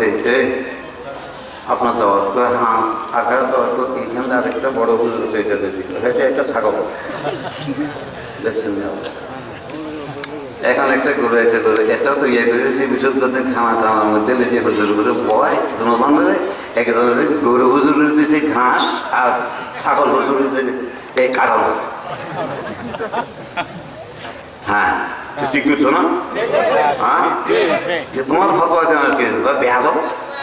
"এই, আপনার দাওয়াত কয়, হ্যাঁ আকার দাওয়াত কয়, এখানে আরেকটা বড় হুজুর সেটা দিবি এটা একটা ছাগল। দেখছেন এখন একটা গরু একটা গরু এটাও তো ইয়ে করে যে বিশুদ্ধদের খানা টানার মধ্যে যে হুজুর করে বয় জনগণের একজনের গরু হুজুরের দিছে ঘাস আর ছাগল হুজুরের এই কাঁঠাল। হ্যাঁ। ঠিক করছ না হ্যাঁ তোমার ফটো আছে আর কি বেহাদ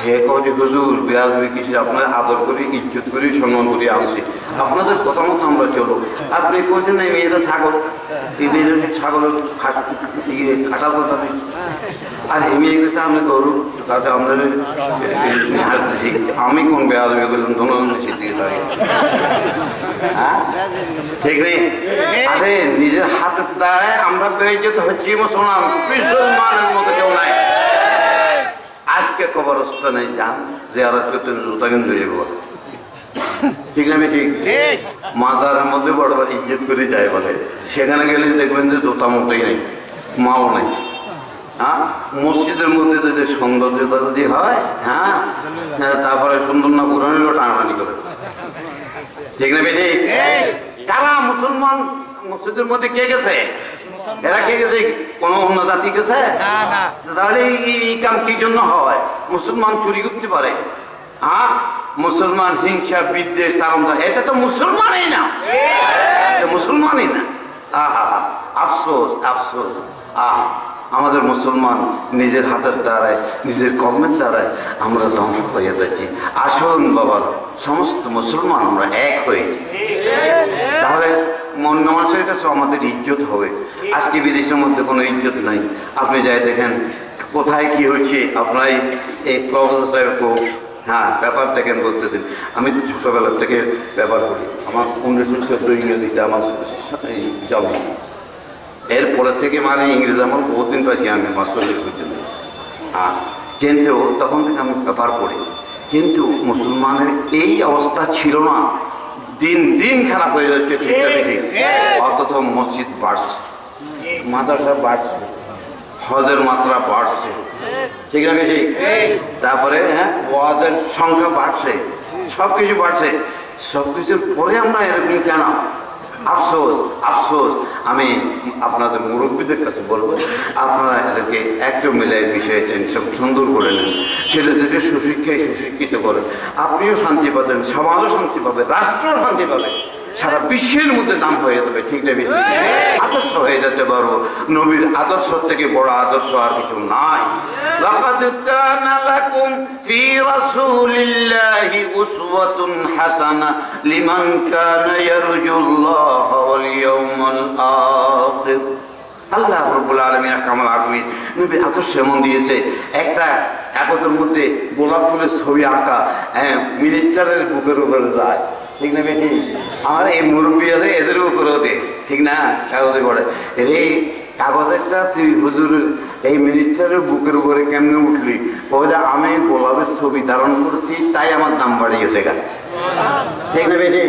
হে কবি হুজুর বেহাদ কিছু আপনার আদর করে, ইজ্জত করে, সম্মান করে, আনছি। আপনাদের কথা মতো আমরা চলো আপনি বলছেন না মেয়েদের ছাগল। এই মেয়েদের ছাগলের ইয়ে কাটাল কথা আর এই মেয়ে গেছে, আমি গরু। তাতে আমরা হারতেছি। আমি কোন ধন্যবাদ নিচের হ্যাঁ? ঠিক নেই? আরে, নিজের হাতের দ্বারায় আমরা বেইজ্জত হচ্ছি মুসলমান। মুসলমানের মতো কেউ নাই। আজকে কবরস্থানে যান জিয়ারত করতে জুতা কিন্তু যাব ঠিক না ঠিক। মাজারের মধ্যে বড় বড় ইজ্জত করে যায় বলে। সেখানে গেলে দেখবেন যে জোতা মোটেই নেই মাও নেই। হ্যাঁ? মসজিদের মধ্যে যদি সৌন্দর্যতা যদি হয় হ্যাঁ? হ্যাঁ, তারপরে সুন্দর না পুরানো টানাটানি করে। ঠিক না বেটি কারা মুসলমান মসজিদের মধ্যে কে গেছে? এরা কে গেছে কোন অন্য জাতি গেছে? তাহলে এই- কাম কি জন্য হয়? মুসলমান চুরি করতে পারে। হ্যাঁ? মুসলমান হিংসা বিদ্বেষ তারণ এটা তো মুসলমানই না। মুসলমানই না। আহা আফসোস আফসোস। আহ আমাদের মুসলমান নিজের হাতের দ্বারায় নিজের কর্মের দ্বারায় আমরা ধ্বংস হয়ে যাচ্ছি। আসুন বাবা সমস্ত মুসলমান আমরা এক হয়ে। তাহলে অন্য মানুষের কাছে আমাদের ইজ্জত হবে। আজকে বিদেশের মধ্যে কোনো ইজ্জত নাই। আপনি যাই দেখেন, কোথায় কি হচ্ছে আপনার এই- প্রফেসর সাহেবকে হ্যাঁ ব্যাপার দেখেন বলতে দিন। আমি ছোটোবেলা থেকে ব্যাপার করি। আমার উনিশশো চোদ্দ ইংরেজিতে আমার জন্ম এরপরে থেকে মানে ইংরেজি আমার বহুদিন পাইছি, আমি মাস্টার পর্যন্ত হ্যাঁ কিন্তু তখন থেকে আমি ব্যাপার পড়ি কিন্তু মুসলমানের এই অবস্থা ছিল না। দিন দিন খারাপ হয়ে যাচ্ছে ঠিক অথচ মসজিদ বাড়ছে। মাদ্রাসা বাড়ছে। হজের মাত্রা বাড়ছে। ঠিক না বেশি তারপরে হ্যাঁ ওয়াজের সংখ্যা বাড়ছে। সব কিছু বাড়ছে। সব কিছুর পরে আমরা এরকম কেন? আফসোস আফসোস। আমি আপনাদের মুরব্বীদের কাছে বলব, আপনারা এদেরকে একটু মিলে বিষয়টা সব সুন্দর করে নেন। ছেলেদেরকে সুশিক্ষায় সুশিক্ষিত করেন। আপনিও শান্তি পাবেন, সমাজও শান্তি পাবে, রাষ্ট্রও শান্তি পাবে। সারা বিশ্বের মধ্যে নাম হয়ে যাবে ঠিক না বেশি আদর্শ হয়ে যেতে পারবো নবীর আদর্শ থেকে বড় আদর্শ আর কিছু নাই لقد كان لكم في رسول الله أسوة حسنة لمن كان يرجو الله واليوم الآخر আল্লাহ রব্বুল আলমী কামাল আলমী নবী আদর্শ এমন দিয়েছে একটা কাগজের মধ্যে গোলাপ ফুলের ছবি আঁকা হ্যাঁ মিনিস্টারের বুকের উপরে যায় ঠিক না বেঠি আমার এই মুরব্বী আছে, এদের উপরেও দে ঠিক না? কাগজে পড়ে। এই কাগজেরটা তুই হুজুরের এই মিনিস্টারের বুকের উপরে কেমনে উঠলি? যে আমি গোলাপের ছবি ধারণ করছি, তাই আমার দাম বাড়িয়ে গেছে গা। ঠিক না বেঠি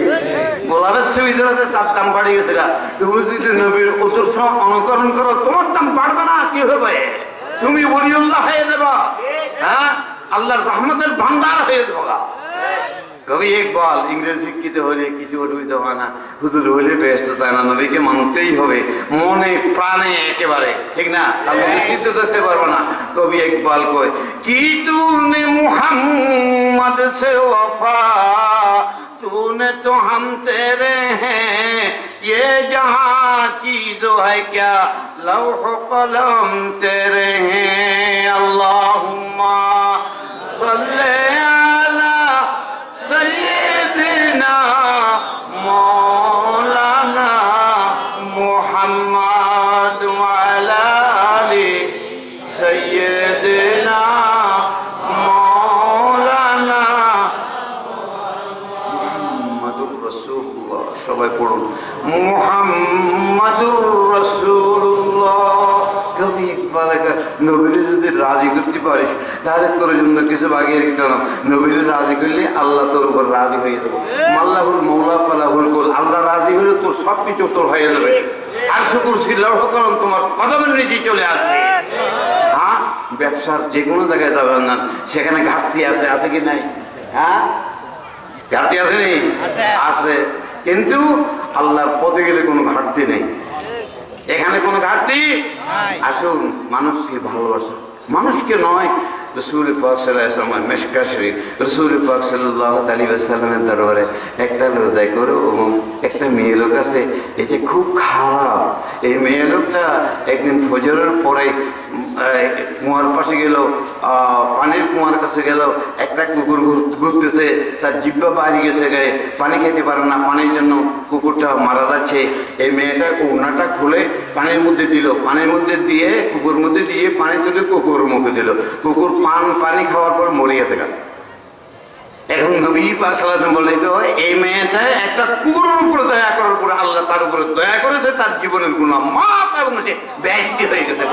গোলাপের ছবি ধরাতে তার দাম বাড়িয়ে গেছে গা। তুমি যদি নবীর উত্তর অনুকরণ করো, তোমার দাম বাড়বে না, কি হবে? তুমি বলিউল্লাহ হয়ে দেবা হ্যাঁ? আল্লাহর রহমতের ভান্ডার হয়ে দেবো। কবি ইকবাল ইংরেজি শিক্ষিত হলে কিছু অসুবিধা হয় না হুজুর হইলে ব্যস্ত চায় না নবীকে মানতেই হবে মনে প্রাণে একেবারে ঠিক না তার মধ্যে সিদ্ধ করতে পারবো না কবি ইকবাল কয় কি তুনে মুহাম্মদ সে ওফা तूने तो हम तेरे हैं ये जहाँ चीज है क्या लौह कलम तेरे हैं अल्लाहुम्मा सल्ले তাহলে তোর জন্য কিছু বাগিয়ে রেখে না নবীরে রাজি করলে আল্লাহ তোর উপর রাজি হয়ে যাবে। মাল্লাহুল মৌলা ফালাহুল কুল। আল্লাহ রাজি হলে তোর সব কিছু তোর হয়ে যাবে। আর শুকুর সিল্লাহ তোমার কদমের নিচে চলে আসবে। হ্যাঁ? ব্যবসার যে কোনো জায়গায় যাবেন না। সেখানে ঘাটতি আছে আছে কি নাই? হ্যাঁ? ঘাটতি আছে নি? আছে। কিন্তু আল্লাহর পথে গেলে কোনো ঘাটতি নেই। এখানে কোনো ঘাটতি? আসুন মানুষকে ভালোবাসা মানুষকে নয় রসুল পাক সাল্লাহ মেশকা শরীফ রসুল পাক সাল্লাহ আলী সাল্লামের দরবারে একটা লোক দায় করো এবং একটা মেয়ে লোক আছে এটি খুব খারাপ। এই মেয়ে লোকটা একদিন ফজরের পরে কুয়ার পাশে গেল পানির কুয়ার কাছে গেল, একটা কুকুর ঘুরতেছে, তার জিব্বা বাইরে গেছে গায়ে, পানি খেতে পারে না, পানির জন্য কুকুরটা মারা যাচ্ছে। এই মেয়েটা ওনাটা খুলে পানির মধ্যে দিল, পানির মধ্যে দিয়ে কুকুর মধ্যে দিয়ে পানি তুলে কুকুরের মুখে দিল। কুকুর পান, পানি খাওয়ার পর মরিয়া গেল। এখন নবী পাশালাম বলে এই মেয়েটা একটা কুকুরের উপরে দয়া করার উপরে আল্লাহ তার উপরে দয়া করেছে, তার জীবনের গুণ মাফ হয়ে গেছে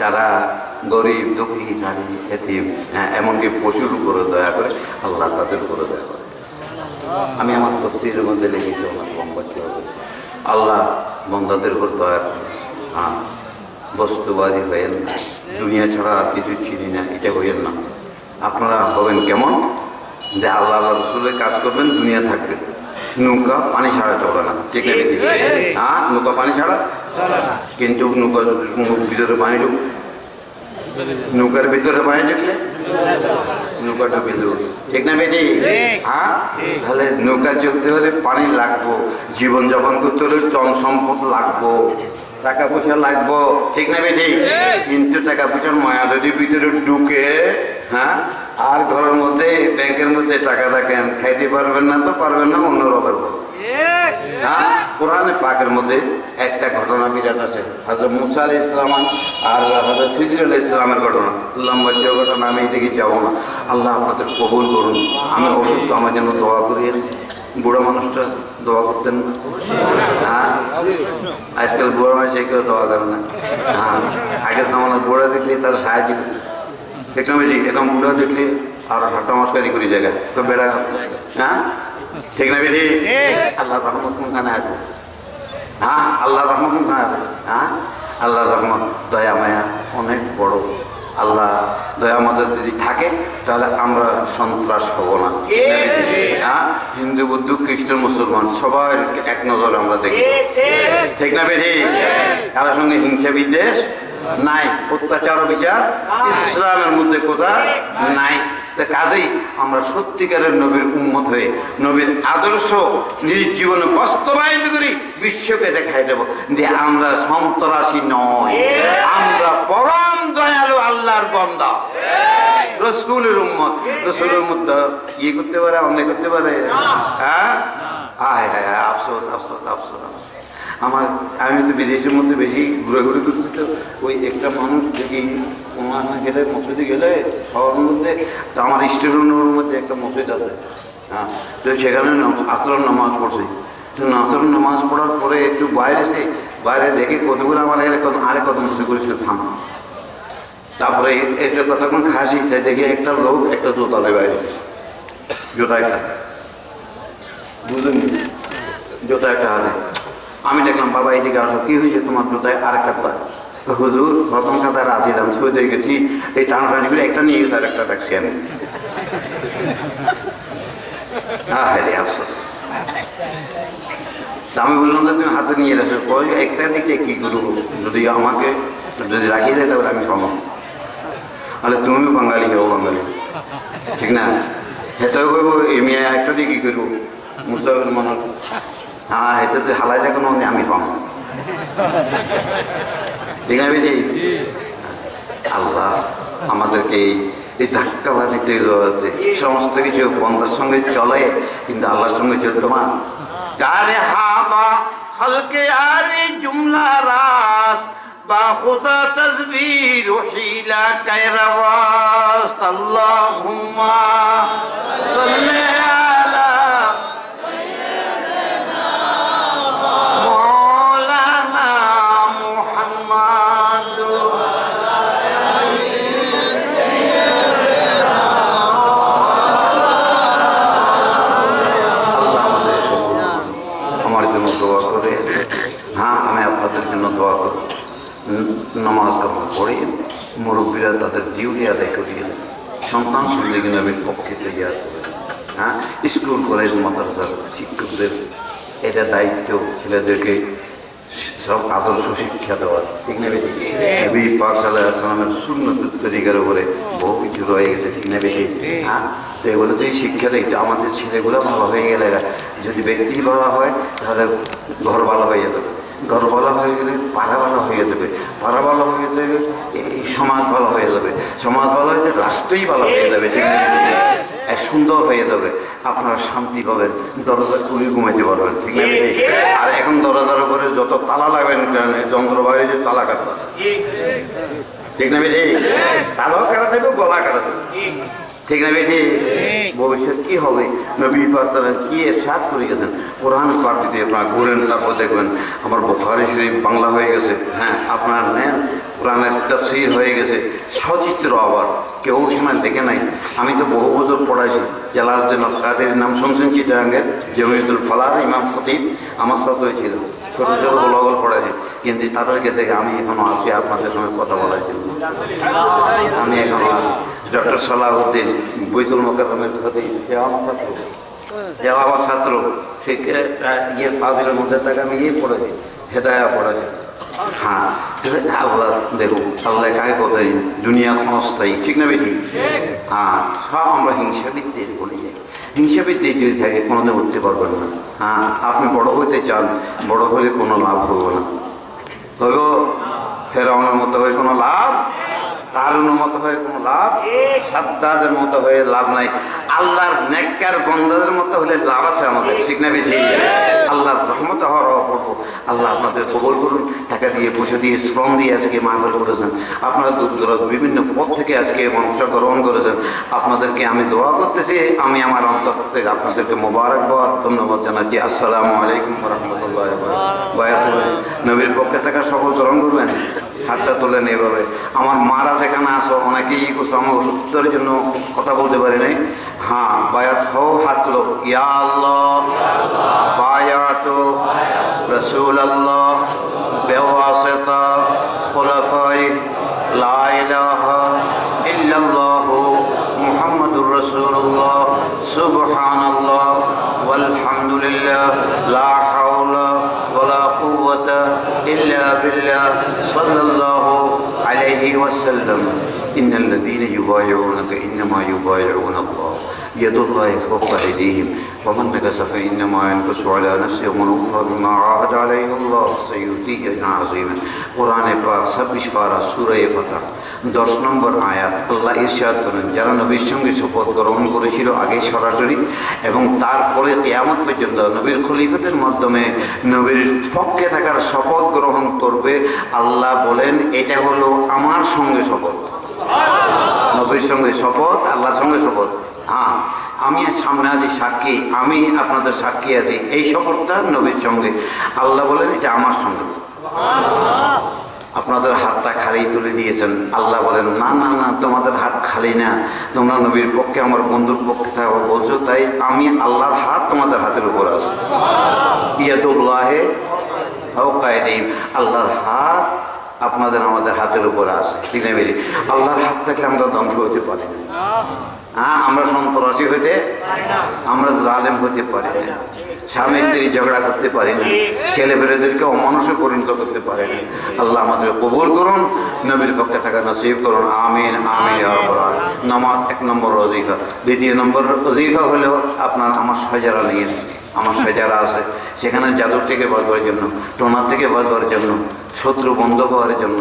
যারা গরিব দুঃখী নারী হ্যাঁ, এমনকি পশুর উপরে দয়া করে আল্লাহ তাদের উপরে দয়া করে। আমি আমার তফসিলের মধ্যে লিখেছি আমার সম্পত্তি হবে আল্লাহ বন্দাদের উপর দয়া হ্যাঁ বস্তুবাদী হয়েন না। দুনিয়া ছাড়া আর কিছু চিনি না এটা হইয়েন না। আপনারা হবেন কেমন? যে আল্লাহ আল্লাহ রসুলের কাজ করবেন দুনিয়া থাকবে। নৌকা পানি ছাড়া চলে না ঠিক আছে হ্যাঁ নৌকা পানি ছাড়া? কিন্তু নৌকা ভিতরে পানি ঢুক নৌকার ভিতরে পানি ঢুকলে? নৌকা ডুবে দেবো ঠিক না বেটি? হ্যাঁ? তাহলে নৌকা চলতে হলে পানি লাগবো জীবন যাপন করতে হলে জন সম্পদ লাগবো টাকা পয়সা লাগবো ঠিক না বেটি? কিন্তু টাকা পয়সার মায়া যদি ভিতরে ঢুকে হ্যাঁ আর ঘরের মধ্যে ব্যাংকের মধ্যে টাকা থাকেন খাইতে পারবেন না তো পারবেন না অন্য রকমের হ্যাঁ কোরআনে পাকের মধ্যে একটা ঘটনা বিরাট আছে। হজরত মুসা আলি ইসলাম আর হজরত খিজির আলি ইসলামের ঘটনা। লম্বা যে ঘটনা আমি এদিকে যাব না। আল্লাহ আপনাদের কবুল করুন। আমি অসুস্থ আমার জন্য দোয়া করিয়ে বুড়ো মানুষটা দোয়া করতেন না। হ্যাঁ? আজকাল বুড়ো মানুষ এই কেউ দোয়া করে না। হ্যাঁ? আগে তো আমার বুড়ো দেখলে তার সাহায্য টেকনোলজি এখন বুড়ো দেখলে আর হাঁটা মস্কারি করি জায়গা তো বেড়া হ্যাঁ? ঠিক না বিধি আল্লাহ রহমত কোনখানে আছে। হ্যাঁ? আল্লাহ রহমত না হ্যাঁ? আল্লাহ রহমত দয়া মায়া অনেক বড়। আল্লাহ দয়া আমাদের যদি থাকে তাহলে আমরা সন্ত্রাস হব না? হ্যাঁ? হিন্দু বৌদ্ধ খ্রিস্টান মুসলমান সবার এক নজর আমরা দেখি ঠিক। না বেরি কারোর সঙ্গে হিংসা বিদ্বেষ? নাই, অত্যাচার বিচার ইসলামের মধ্যে কোথায় নাই। কাজেই আমরা সত্যিকারের নবীর উন্মত হয়ে, নবীর আদর্শ নিজ জীবনে বাস্তবায়িত করি, বিশ্বকে দেখাই দেব যে আমরা সন্ত্রাসী নয়। আমরা পরম দয়ালু আল্লাহর বন্দা। রসুলের উম্মত। রসুলের মধ্যে ইয়ে করতে পারে, অন্যায় করতে পারে? হায়? হায় হায় আফসোস আফসোস আফসোস আফসোস। আমার, আমি তো বিদেশের মধ্যে বেশি ঘুরাঘুরি করছি তো, ওই একটা মানুষ দেখি, ওনার গেলে মসজিদে গেলে শহরের মধ্যে, তো আমার স্টেশনের মধ্যে একটা মসজিদ আছে। হ্যাঁ তো সেখানে আসর নামাজ পড়ছি। তো নাচর নামাজ পড়ার পরে একটু বাইরে এসে, বাইরে দেখে কতগুলো আমার এখানে আরে কত মসজিদ করেছিল, থাম। তারপরে এটা কতক্ষণ খাসি, সে দেখে একটা লোক, একটা জোতালে বাইরে। জোতা একটা বুঝলেন? জোতা একটা হাতে আমি দেখলাম, বাবা এই এদিকে আসো, কি হয়েছে তোমার জুতায়? আর একটা পা হুজুর, প্রথম খাতায় রাজিলাম ছুঁয়ে দিয়ে গেছি, এই টানাটানি করে একটা নিয়ে গেছে আর একটা রাখছি আমি হ্যাঁ আমি বললাম যে তুমি হাতে নিয়ে রাখো কই, একটা দিকে কি করব যদি আমাকে যদি রাখিয়ে দেয়, তাহলে আমি সম তাহলে তুমি বাঙালি হও বাঙালি। ঠিক না? হেতেও কইব এই মেয়ে একটা দিয়ে কি করব? মুসলমান মানুষ। হ্যাঁ এটা যে হালাই দেখো না আমি পাম ঠিক আল্লাহ আমাদেরকে এই এই ধাক্কাবাজিতে সমস্ত কিছু বন্ধার সঙ্গে চলে কিন্তু আল্লাহর সঙ্গে চলতো না। কারে হাবা হলকে আরে জুমলা রাস বা খুদা তসবির হিলা কায়রাওয়াস আল্লাহুম্মা সাল্লি নামাজ কামাজ পড়িয়ে মুরব্বীরা তাদের ডিউটি আদায় করিয়ে। সন্তান সন্তান নবীর পক্ষে তৈরি হ্যাঁ? স্কুল কলেজ মাদ্রাসার শিক্ষকদের এটা দায়িত্ব ছেলেদেরকে সব আদর্শ শিক্ষা দেওয়ার। ঠিক না বেশি নবী পাক সাল্লাহ আসলামের শূন্য তরিকার উপরে বহু কিছু রয়ে গেছে। ঠিক না বেশি হ্যাঁ। তো এগুলো যদি শিক্ষা দেয় তো আমাদের ছেলেগুলো ভালো হয়ে গেলে যদি ব্যক্তি ভালো হয় তাহলে ঘর ভালো হয়ে যাবে ঘর ভালো হয়ে গেলে পাড়া ভালো হয়ে যাবে। পাড়া ভালো হয়ে গেলে এই সমাজ ভালো হয়ে যাবে। সমাজ ভালো হয়ে যাবে রাষ্ট্রই ভালো হয়ে যাবে সুন্দর হয়ে যাবে। আপনারা শান্তি পাবেন, দরজা খুবই ঘুমাইতে পারবেন, ঠিক বেশি? আর এখন দরজার উপরে যত তালা লাগবেন, যন্ত্র বাইরে যে তালা কাটবে ঠিক না? বেশি তালাও কাটা দেবে গলা কাটা দেবে ঠিক না বেশি ভবিষ্যৎ কি হবে? নবী পাস্তাদের কি সাত করে গেছেন? কোরআন পাঠ যদি আপনার ঘুরেন তারপর দেখবেন আমার বোখারি শরীফ বাংলা হয়ে গেছে। হ্যাঁ আপনার নেন। কোরআনের তফসির হয়ে গেছে। সচিত্র আবার। কেউ সময় দেখে নাই। আমি তো বহু বছর পড়াইছি। জালাউদ্দিন আল কাদের নাম শুনছেন চিটাঙ্গের জমিয়তুল ফলার ইমাম খতিব। আমার সাথে হয়েছিল। ছোট ছোট গোলগল পড়াইছি। কিন্তু তাদের কাছে আমি এখনও আসি আপনাদের সঙ্গে কথা বলার জন্য। আমি এখনও আছি। ডক্টর সালাহউদ্দিন বৈতুল মোকামের খতিব সে আমার ছাত্র যে আমার ছাত্র সে ইয়ে ফাজিলের মধ্যে তাকে আমি ইয়ে পড়েছি, হেদায়া পড়েছি। হ্যাঁ আল্লাহ দেখুন আল্লাহ কাকে কোথায় দুনিয়া ক্ষণস্থায়ী, ঠিক না বেশি হ্যাঁ সব আমরা হিংসা বিদ্বেষ বলি। যাই হিংসা বিদ্বেষ যদি থাকে, কোনোদিন উঠতে পারবেন না। হ্যাঁ আপনি বড় হইতে চান, বড় হলে কোনো লাভ হবে না। তবে ফেরাউনের মতো হয়ে কোনো লাভ কারুনের মতো হয়ে কোনো লাভ? সাদ্দাদের মতো হয়ে লাভ নাই। আল্লাহর নেককার বন্দাদের মতো হলে লাভ আছে আমাদের, ঠিক না বেশি আল্লাহর রহমত হওয়ার অপূর্ব আল্লাহ আপনাদের কবল করুন, টাকা দিয়ে, পয়সা দিয়ে, শ্রম দিয়ে আজকে মাহফিল করেছেন। আপনারা দূর দূরান্ত, বিভিন্ন পথ থেকে আজকে অংশগ্রহণ করেছেন। আপনাদেরকে আমি দোয়া করতেছি, আমি আমার অন্তর থেকে আপনাদেরকে মোবারকবাদ, ধন্যবাদ জানাচ্ছি। আসসালামু আলাইকুম রহমতুল্লাহ নবীর পক্ষে থাকা সকল গ্রহণ করবেন? হাতটা তোলেন এইভাবে আমার মারা যেখানে আসো অনেকেই ই করছ আমার অসুস্থতার জন্য কথা বলতে পারি নাই। হ্যাঁ বায়াত হও, হাত তুলো। ইয়া আল্লাহ। رسول الله بواسطة خلفائه لا إله إلا الله محمد رسول الله سبحان الله والحمد لله لا حول ولا قوة إلا بالله صلى الله عليه وسلم إن الذين يبايعونك إنما يبايعون الله يد الله فوق أيديهم ومن نكث فإنما ينكث على نفسه ومن أوفى بما عاهد عليه الله سيؤتيه أجرا عظيما কোরআনে পাক ছাব্বিশ পারা সুরাই ফাতা দশ নম্বর আয়াত আল্লাহ ইরশাদ করেন যারা নবীর সঙ্গে শপথ গ্রহণ করেছিল আগে সরাসরি এবং তারপরে কেয়ামত পর্যন্ত নবীর খলিফাতের মাধ্যমে নবীর পক্ষে থাকার শপথ গ্রহণ করবে আল্লাহ বলেন এটা হলো আমার সঙ্গে শপথ নবীর সঙ্গে শপথ আল্লাহর সঙ্গে শপথ হ্যাঁ আমি সামনে আছি সাক্ষী আমি আপনাদের সাক্ষী আছি। এই শপথটা নবীর সঙ্গে। আল্লাহ বলেন এটা আমার সঙ্গে। আপনাদের হাতটা খালি তুলে দিয়েছেন। আল্লাহ বলেন না না না তোমাদের হাত খালি না। তোমরা নবীর পক্ষে আমার বন্ধুর পক্ষে থাকো বলছো তাই আমি আল্লাহর হাত তোমাদের হাতের উপর আছে। ইয়াদুল্লাহে কায়দিম আল্লাহর হাত আপনাদের আমাদের হাতের উপর আছে। ঠিক না বেরি আল্লাহর হাত থেকে আমরা ধ্বংস হতে পারি না। হ্যাঁ আমরা সন্ত্রাসী হইতে আমরা জালেম হতে পারি না। স্বামী স্ত্রী ঝগড়া করতে পারি না। ছেলে মেয়েদেরকে অমানুষে পরিণত করতে পারি না। আল্লাহ আমাদের কবুল করুন, নবীর পক্ষে থাকা নসিব করুন। আমিন আমিন। নামাজ এক নম্বর অজিফা দ্বিতীয় নম্বর অজিফা হলেও আপনার আমার সজারা নিয়ে আমার সজারা আছে। সেখানে জাদুর থেকে বাঁচবার জন্য, টোনার থেকে বাঁচবার জন্য, শত্রু বন্ধ হওয়ার জন্য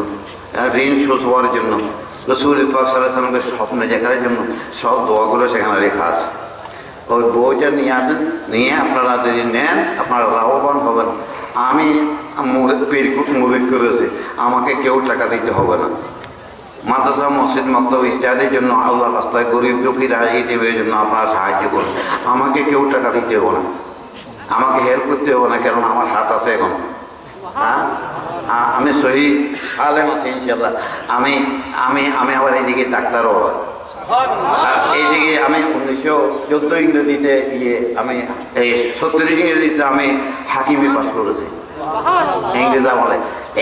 ঋণ শোধ হওয়ার জন্য রসুল ইফাসালামকে স্বপ্নে দেখার জন্য সব দোয়াগুলো সেখানে লেখা আছে। ওই বইটা নিয়ে আসেন নিয়ে আপনারা যদি নেন, আপনারা লাভবান হবেন। আমি মুভিট করেছি, আমাকে কেউ টাকা দিতে হবে না। মাদ্রাসা, মসজিদ, মক্তব ইত্যাদির জন্য আল্লাহ রাস্তায় গরিব দুঃখী রাজনীতির জন্য আপনারা সাহায্য করুন। আমাকে কেউ টাকা দিতে হবে না। আমাকে হেল্প করতে হবে না কারণ আমার হাত আছে এখন। হ্যাঁ? আমি সহি সালেম আছি ইনশাল্লাহ আমি আমি আমি আবার এইদিকে ডাক্তারও। এইদিকে আমি উনিশশো চোদ্দ ইংরেজিতে ইয়ে আমি, এই সত্তর ইংরেজিতে আমি হাকিমি পাস করেছি। ইংরেজ আমলে।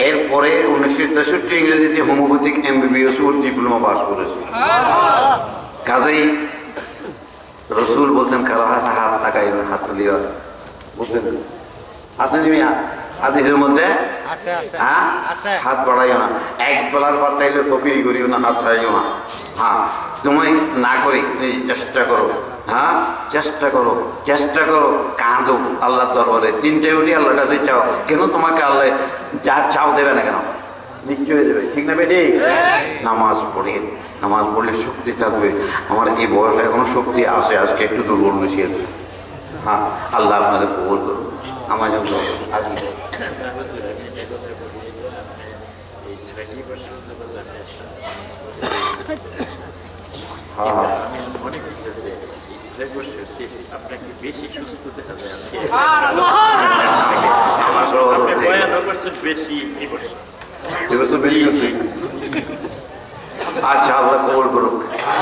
এরপরে উনিশশো তেষট্টি ইংরেজিতে হোমিওপ্যাথিক এমবিবিএস ও ডিপ্লোমা পাস করেছি। কাজেই রসুল বলছেন, কারও হাত হাত তাকাই হাত তুলিও। বুঝছেন? আছেন হাদিসের মধ্যে হাত বাড়াইও না। এক বেলার পর তাইলে ফকিরি করিও না হাত ছাড়াইও না। হ্যাঁ তুমি না করি নিজে চেষ্টা করো। হ্যাঁ চেষ্টা করো চেষ্টা করো। কাঁদো আল্লাহর দরবারে। তিনটে উঠি আল্লাহর কাছে চাও কেন তোমাকে আল্লাহ যা চাও দেবে না কেন? নিশ্চয়ই দেবে ঠিক না বেটি? নামাজ পড়ে নামাজ পড়লে শক্তি থাকবে। আমার এই বয়সে এখনও শক্তি আসে আজকে একটু দুর্বল বেশি। হ্যাঁ আল্লাহ আপনাদের কবল করুন আমার জন্য আর কি বলব? হ্যাঁ হ্যাঁ আপনাকে বেশি সুস্থ দেখা যায় বেশি আচ্ছা আল্লাহ কবল করুক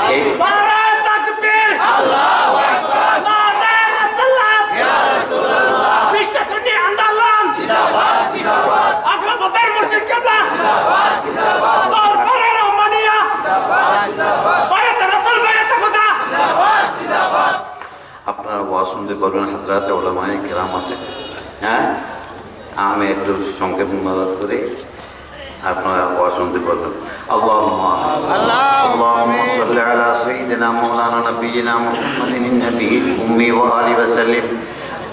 এই নারে তাকবীর আল্লাহু আকবার নারে রাসূলুল্লাহ ইয়া রাসূলুল্লাহ বিশ্ব সুন্নি আন্দোলন জিন্দাবাদ জিন্দাবাদ আগ্রপথের মুর্শিদ কিবলা জিন্দাবাদ জিন্দাবাদ দরবারে রহমানিয়া জিন্দাবাদ জিন্দাবাদ বায়াত রাসূল বায়াত খুদা আপনারা ওয়াজ শুনতে পারবেন হাজরাতে ওলামায় কেরাম আছে হ্যাঁ আমি একটু সংক্ষেপ অনুবাদ করে আপনারা ওয়াজ শুনতে পারবেন আল্লাহুম্মা اللهم صل على سيدنا مولانا نبينا محمد النبي الأمي وآله وسلم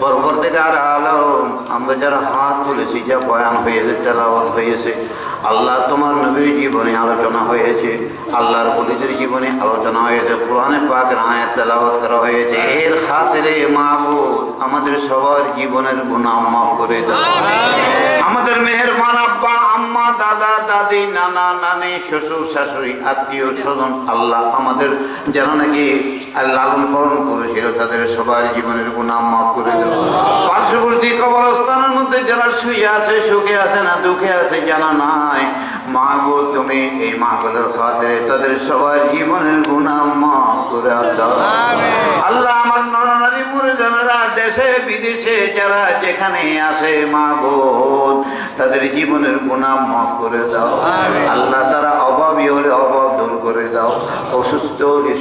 পরবর্তীকার আলম আমরা যারা হাত তুলেছি যা বয়ান হয়েছে তেলাওয়াত হয়েছে আল্লাহ তোমার নবীর জীবনে আলোচনা হয়েছে। আল্লাহর বলিদের জীবনে আলোচনা হয়েছে। কোরআনে পাক রায় তেলাওয়াত করা হয়েছে। এর খাতিরে মাহবুব আমাদের সবার জীবনের গুণা মাফ করে দাও। আমাদের মেহরবান আব্বা দাদা দাদি নানা নানি শ্বশুর শাশুড়ি আত্মীয় স্বজন আল্লাহ আমাদের যারা নাকি লালন পালন করেছিল তাদের সবার জীবনের গুনাহ মাফ করে দেব পার্শ্ববর্তী কবরস্থানের মধ্যে যারা শুয়ে আছে সুখে আছে না দুঃখে আছে জানা নাই মা গো তুমি এই মাহবুলের খাতিরে তাদের সবার জীবনের গুনাহ মাফ করে দাও। আল্লাহ আমার নরনারী মুরগানেরা দেশে বিদেশে যারা যেখানে আসে মা বোন তাদের জীবনের গুণাম মাফ করে দাও। আল্লাহ তারা অভাবী হলে অভাব করে দাও। অসুস্থ হলে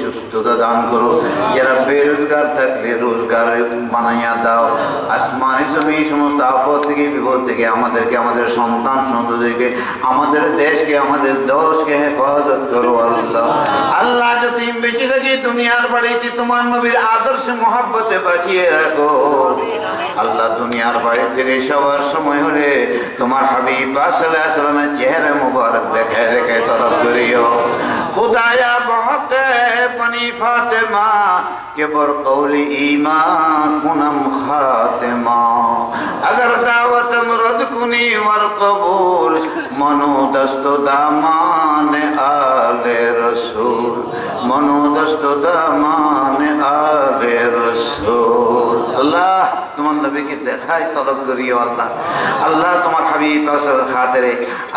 দান করো। যারা বেরোজগার থাকলে রোজগার বানাইয়া দাও। আসমানি জমি, এই সমস্ত আফত থেকে, বিপদ থেকে আমাদেরকে, আমাদের সন্তান সন্ততিকে আমাদের দেশকে, আমাদের দশকে হেফাজত করো আল্লাহ। আল্লাহ যদি বেঁচে থাকি, দুনিয়ার বাড়িতে তোমার নবীর আদর্শ মহাব্বতে বাঁচিয়ে রাখো। আল্লাহ দুনিয়ার বাড়ি থেকে সবার সময় হলে তোমার হাবিব সাল্লাহ সাল্লামের চেহারা মুবারক দেখায় রেখে তরফ করিও। خدایا بہت بنی فاطمہ کہ بر قول ایمان کنم خاتمہ اگر دعوتم رد کنی والقبول منو دست و دامان آل رسول منو دست و دامان آل رسول اللہ তোমার নবীকে দেখাই তদব করিও আল্লাহ। আল্লাহ তোমার হাবিব খাতেরে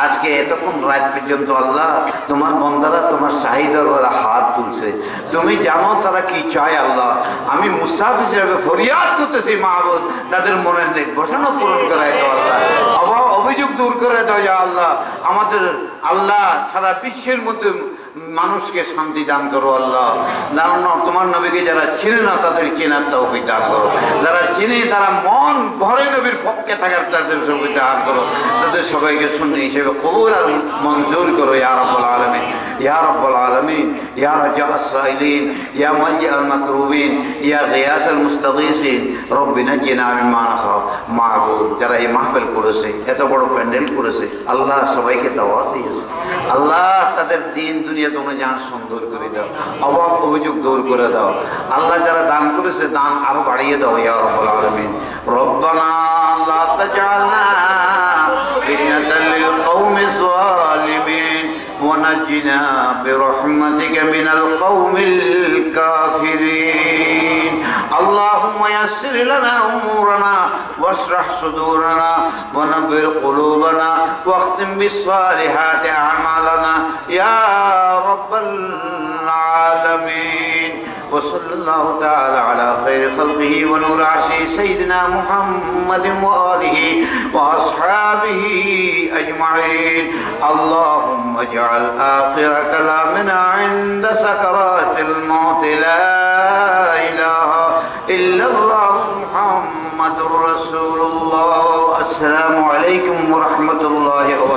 আজকে এতক্ষণ রাত পর্যন্ত আল্লাহ তোমার বন্দারা, তোমার শাহিদার ওরা হাত তুলছে। তুমি জানো তারা কি চায় আল্লাহ? আমি মুসাফ হিসেবে ফরিয়াদ করতেছি মাহবুদ তাদের মনের নেই ঘোষণা পূরণ করাই দাও আল্লাহ। অভাব অভিযোগ দূর করে দাও আল্লাহ। আমাদের আল্লাহ সারা বিশ্বের মধ্যে মানুষকে শান্তি দান করো আল্লাহ। দান তোমার নবীকে যারা চিনে না, তাদের চেনার তৌফিক দান করো। যারা চিনে, তারা মন ভরে নবীর পক্ষে থাকার তাদের সবাই দান করো। সবাইকে শূন্য হিসেবে কবুল আর মঞ্জুর করো ইয়ারব্বুল আলমী ইয়ারব্বুল আলমী ইয়া রাজা ইয়া মাইয়া আল মাকরুবিন ইয়া গিয়াস আল মুস্তাগিসিন রব্বিনা জিনা আমি মা খাও মাহবুব, যারা এই মাহফিল করেছে, এত বড় প্যান্ডেল করেছে, আল্লাহ সবাইকে দাওয়াত দিয়েছে। আল্লাহ তাদের দিন দুনিয়া তোমরা জান সুন্দর করে দাও, অভাব অভিযোগ দূর করে দাও। আল্লাহ যারা দান করেছে, দান আরও বাড়িয়ে দাও, ইয়া রব্বুল আলমিন। রব্বানা ونجنا برحمتك من القوم الكافرين. اللهم يسر لنا أمورنا واشرح صدورنا ونبر قلوبنا واختم بالصالحات أعمالنا. يا رب العالمين. وصلى الله تعالى على خير خلقه ونور عرشه سيدنا محمد وآله وأصحابه أجمعين. اللهم اجعل آخر كلامنا عند سكرات الموت. لا إله إلا الله محمد رسول الله. السلام